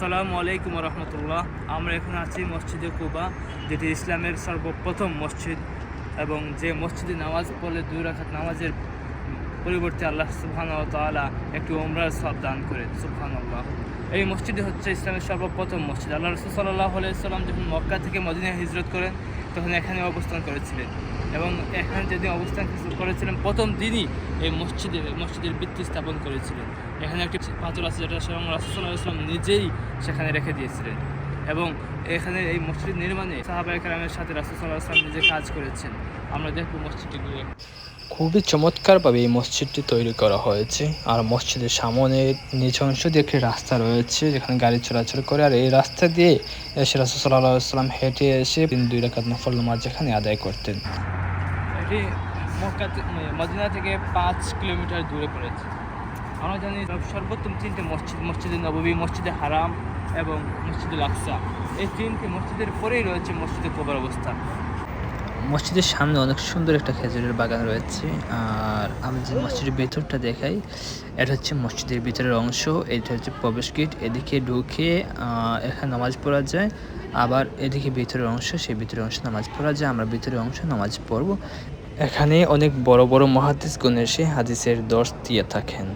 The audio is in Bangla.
আসসালামু আলাইকুম রহমতুল্লাহ। আমরা এখন আছি মসজিদে কুবা, যেটি ইসলামের সর্বপ্রথম মসজিদ এবং যে মসজিদে নামাজ পড়লে দুই রাখাত নামাজের পরিবর্তে আল্লাহ সুবহান একটি ওমরার সব দান করে। সুবহান আল্লাহ এই মসজিদে হচ্ছে ইসলামের সর্বপ্রথম মসজিদ। আল্লাহ রসুল সাল্লাহ আলাইসাল্লাম যখন মক্কা থেকে মদিনায় হিজরত করেন তখন এখানে অবস্থান করেছিলেন। এবং এখানে যেদিন অবস্থান করেছিলেন, প্রথম দিনই এই মসজিদের মসজিদের ভিত্তি স্থাপন করেছিলেন। এখানে একটি পাথর আছে যেটা স্বয়ং রাসুল্লাহ ইসলাম নিজেই সেখানে রেখে দিয়েছিলেন। এবং এখানে এই মসজিদ নির্মাণে সাহাবাই কালামের সাথে রাসুসাল্লাহ ইসলাম নিজে কাজ করেছেন। আমরা দেখব মসজিদটি খুবই চমৎকারভাবে এই মসজিদটি তৈরি করা হয়েছে। আর মসজিদের সামনে নিচ অংশ দিয়ে একটি রাস্তা রয়েছে, যেখানে গাড়ি চলাচল করে। আর এই রাস্তা দিয়ে এসে রাসুসাল্লাম হেঁটে এসে দুই রাকাত নফল নামাজ যেখানে আদায় করতেন। এটি মদিনা থেকে পাঁচ কিলোমিটার দূরে পড়েছে। আমরা জানি সর্বোত্তম তিনটে মসজিদ, মসজিদে নববী, মসজিদে হারাম এবং মসজিদুল আকসা। এই তিনটি মসজিদের পরেই রয়েছে মসজিদে কোবার অবস্থান মসজিদের সামনে অনেক সুন্দর একটা খেজুরের বাগান রয়েছে। আর আমি যে মসজিদের ভেতরটা দেখাই, এটা হচ্ছে মসজিদের ভিতরের অংশ, এটা হচ্ছে প্রবেশ গেট। এদিকে ঢুকে এখানে নামাজ পড়া যায়, আবার এদিকে ভিতরের অংশ, সেই ভিতরের অংশ নামাজ পড়া যায়, আমরা ভিতরের অংশ নামাজ পড়ব। এখানে অনেক বড় বড় মহাদিসগণ এসে হাদিসের দর্শ দিয়ে থাকেন।